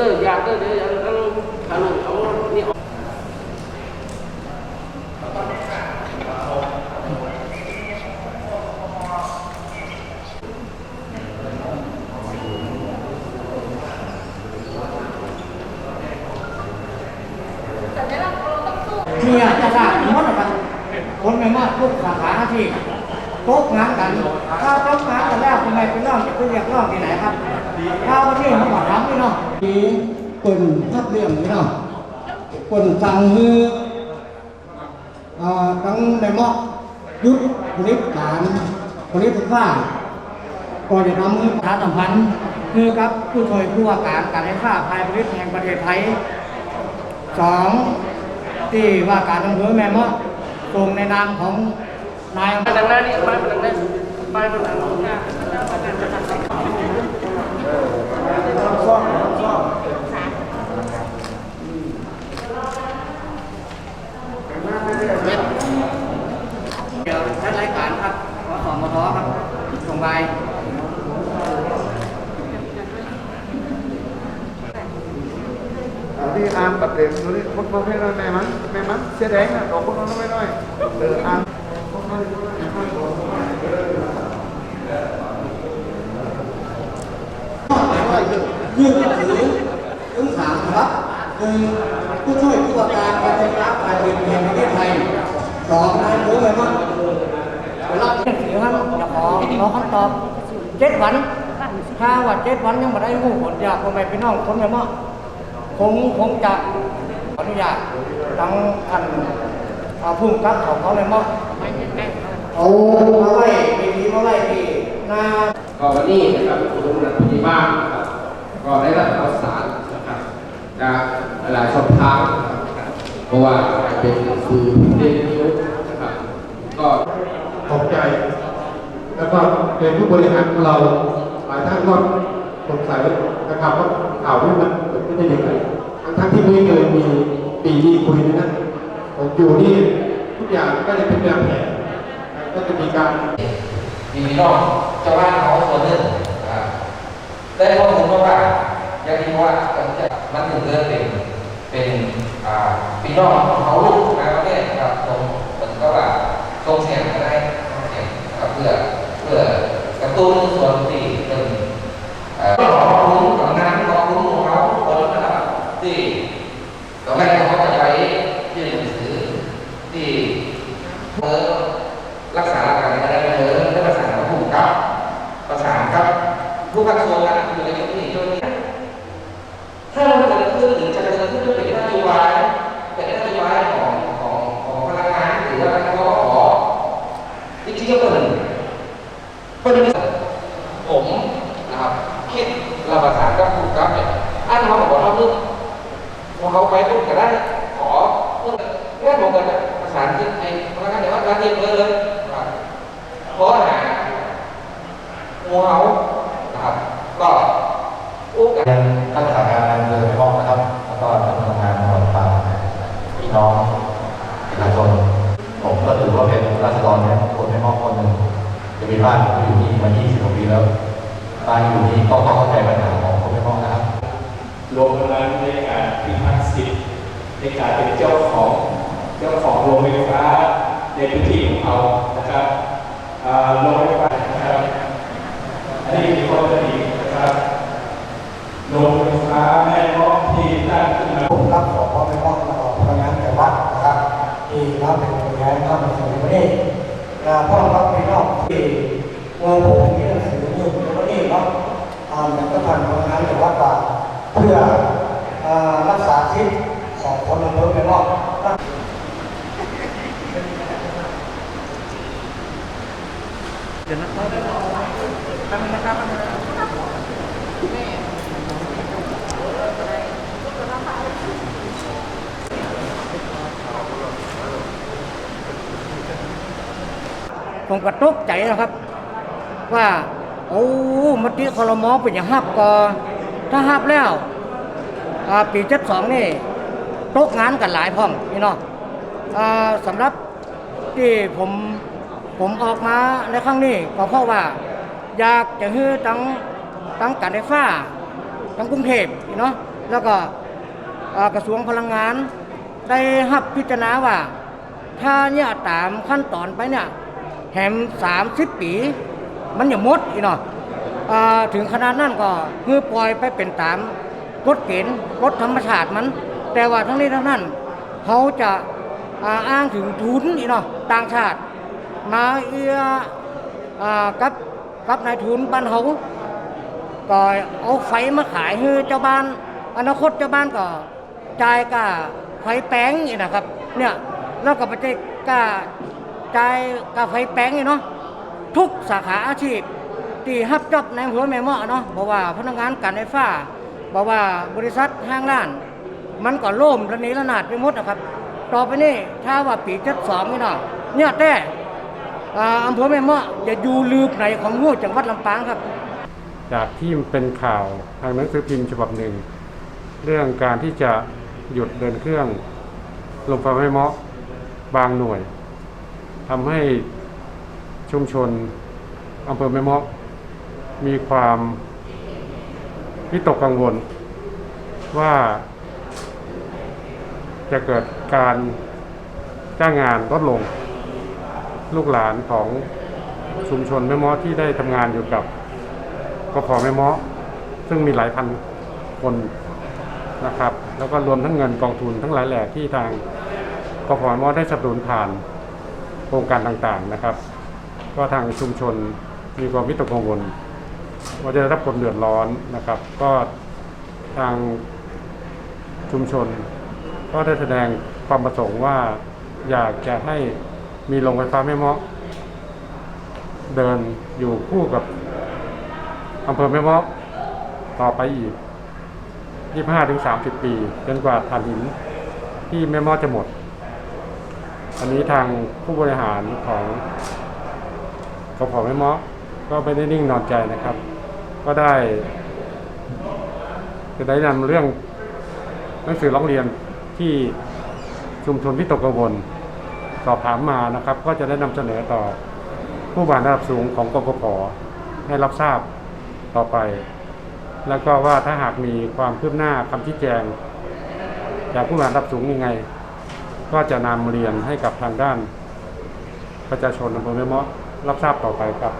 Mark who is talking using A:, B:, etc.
A: เด้ออยากเด้อเดี๋ยวเอาเอาเอา นี่
B: เนี่ยจะทราบทั้งหมดนะครับคนไม่มากทุกสาขาที่โต๊ะงานกัน ถ้าโต๊ะงานกันแล้วทำไมเป็นน้องจะไปเรียกน้องที่ไหนครับถ้าวันนี้เขาบอกถามพี่น้องมีคนทับเรื่องพี่น้องคนสั่งมืออ่าทั้งในหมอกยุทธบริการบริการก่อนจะทำมือประชาสัมพันธ์คือกับผู้ช่วยผู้ว่าการการไฟฟ้าภายบริษัทแห่งประเทศไทยสองที่ว่าการอำเภอแม่เมาะส่งในนามของ นาย
A: มาดังนั้นนี่มาดังนั้นไปมาดังนั้น
B: เดี๋ยวใช้รายการครับขอสอมทครับส่งไป
C: ที่อ่านแบบเด็กนู้นคนประเภทนั้นแม่มันแม่มันเสียแดงอะดอกคนนั้นไม่น้อยเอออ่าน
B: ยื่นหนังสือถึงสามครับคือผู้ช่วยผู้ว่าการการไฟฟ้าฝ่ายผลิตแห่งประเทศไทยสองนายอำเภอแม่เมาะไปรับหนังสือครับจะขอขอคำตอบเจ็ดวันถ้าว่าเจ็ดวันยังไม่ได้หูผลอยากคนไปพี่น้องคนแม่เมาะคงคงจะขออนุญาตทั้งท่านผู้กำกับของเขาแม่เมาะเอามาไว้ดีๆมาไว้ที่หน้า
A: ก็วันนี้นะครับคุณลุงนันทีบ้านนะครับก็ได้รับข่าวสารนะครับจากหลายช่องทางนะครับเพราะว่าเป็นสื่อเรียนรู้นะครับก็
C: ตกใจ แล้วก็เป็นผู้บริหารของเราหลายท่านก็สงสัยนะครับว่าข่าวนี้มันเกิดขึ้นได้ยังไงทั้งที่ไม่เคยมีปีนี้คุยเลยนะผมอยู่นี่ทุกอย่างก็จะเป็นแบบแผน ก็จะมีการ
D: มีน้องชาวบ้านเขาส่วนหนึ่งอ่าได้ข้อมูลว่าอย่างที่ว่ามันถึงเริ่มเป็นเป็นอ่าพี่น้องเขาลูกนะประเนี่ยครับตรงเหมือนก็ว่าส่งเสียงอะไรเสียงเพื่อเพื่อกระตุ้นส่วนเอ่อขอบคุณกำนันขอบคุณของเขาทุกคนนะครับที่ตอนแรกเขาจะไปยื่นหนังสือที่เออ รักษาการอะไรไปเถอะได้ประสานกับผู้กำกับประสานกับผู้กระทรวงการอยู่ในที่นี้ช่วยนี้ถ้ามันเกิดขึ้นหรือจะเกิดขึ้นเป็นนโยบายเป็นนโยบายของของของพนักงานหรือว่าทางกขอจริงๆก็เป็นเป็นผมนะครับคิดเราประสานกับผู้กำกับเนี่ยอันเขาบอกว่าเรื่องพอ เขาไปปุ๊บก็ได้ขอเรื่องแค่ผมกันประสานที่ไอ้พนักงานเดี๋ยวว่าการเรียนเลยเลยครับเพราหางูเห่านะครับก็อู้กัน
E: ท่านปรานการเภอแม่ห้องนะครับแล้วก็ท่านประธานจังหวัดตากพี่น้องประชาชนผมก็ถือว่าเป็นราษฎรเนี่ยคนแม่ห้องคนหนึ่งจะมีบ้านผมอยู่นี่มา20กว่าปีแล้วบ้านอยู่นี่ต้องเข้าใจปัญหาของคนแม่ห้องนะครับ
F: รวมทั้งนั้นในการพิพัฒน์สิทธิ์ในการเป็นเจ้าของเจ้าของโรงไฟฟ้าในพื้นที่ของเขานะครับโรงไฟฟ้านะครับอันนี้มีข้อเสนอนะครับโรงไฟฟ้าแม่เมาะที่ตั้งขึ้นมา
B: ผมรับของพ่อแม่พ่อมาออกพนักงานแต่วัดนะครับที่รับเป็นพนักงานเข้ามาสู่ประเทศนะพ่อรับพี่น้องที่เงินผู้ที่หนังสืออยู่ในประเทศเนาะอ่าอย่างก็ทำพนักงานแต่วัดว่า เพื่อรักษาทธิ์ของคนอำเภอแม่เมาะผมก็ตกใจนะครับ ว่า โอ้มติคอรมอเป็นอย่างฮับกอ ถ้าฮับแล้วปีเจ็ดสองนี่ตกงานกันหลายพ่องพี่น้องสำหรับที่ผมผมออกมาในครั้งนี้ก็เพราะว่า อยากจะให้ตั้งตั้งการไฟฟ้าทั้งกรุงเทพพี่เนาะแล้วก็กระทรวงพลังงาน ได้หับพิจารณาว่า ถ้าเนี่ยตามขั้นตอนไปเนี่ยแหมสามสิบปี มันอย่าหมดอีกเนาะ ถึงขนาดนั้นก็คือปล่อยไปเป็นตามกฎเกณฑ์กฎธรรมชาติมัน แต่ว่าทั้งนี้ทั้งนั้นเขาจะอ่าอ้างถึงทุนอีกเนาะต่างชาติ มาเอื้ออ่ากับกับนายทุนบ้านเขาก็เอาไฟมาขายให้เจ้าบ้าน อนาคตเจ้าบ้านก็จ่ายก้าไฟแป้งนี่นะครับ เนี่ยแล้วก็ไปจ่ายก้าจ่ายก้าไฟแป้งนี่เนาะทุกสาขาอาชีพ ที่ฮับจอบในอำเภอแม่เมาะเนาะบอกว่าพนักงานการไฟฟ้าบอกว่าบริษัทห้างร้าน มันก็ล่มระเนระนาดไปหมดนะครับ ต่อไปนี่ถ้าว่าปีเจ็ดสองนี่เนาะเนี่ยแต่อ่าอำเภอแม่เมาะจะอยู่ลืบไหนของหัวจังหวัดลำปางครับ
G: จากที่เป็นข่าวทางหนังสือพิมพ์ฉบับหนึ่ง เรื่องการที่จะหยุดเดินเครื่องลงไฟไม่เหมาะบางหน่วยทำให้ชุมชนอำเภอแม่เมาะ มีความวิตกกังวล ว่าจะเกิดการจ้างงานลดลง ลูกหลานของชุมชนแม่มาะที่ได้ทำงานอยู่กับกพอไม่หมาะซึ่งมีหลายพันคนนะครับ แล้วก็รวมทั้งเงินกองทุนทั้งหลายแหล่ที่ทางกพแม่มอได้สนับสนุนผ่านโครงการต่างๆนะครับ ก็ทางชุมชนมีความวิตกกังวล ว่าจะได้รับผลเดือดร้อนนะครับ ก็ทางชุมชน ก็ได้แสดงความประสงค์ว่าอยากจะให้มีโรงไฟฟ้าไม่เหมาะเดินอยู่คู่กับอำเภอแม่เมาะต่อไปอีก 25ถึง30 ปีจนกว่าถ่านหินที่แม่เมาะจะหมด อันนี้ทางผู้บริหารของกพแม่เมาะ ก็ไม่ได้นิ่งนอนใจนะครับ ก็ได้จะได้นำเรื่องหนังสือร้องเรียนที่ชุมชนที่ตกกังวลสอบถามมานะครับ ก็จะได้นำเสนอต่อผู้บริหารระดับสูงของกกพให้รับทราบต่อไป แล้วก็ว่าถ้าหากมีความคืบหน้าคำชี้แจง จากผู้บริหารระดับสูงยังไง ก็จะนำเรียนให้กับทางด้านประชาชนอำเภอแม่เมาะรับทราบต่อไปครับ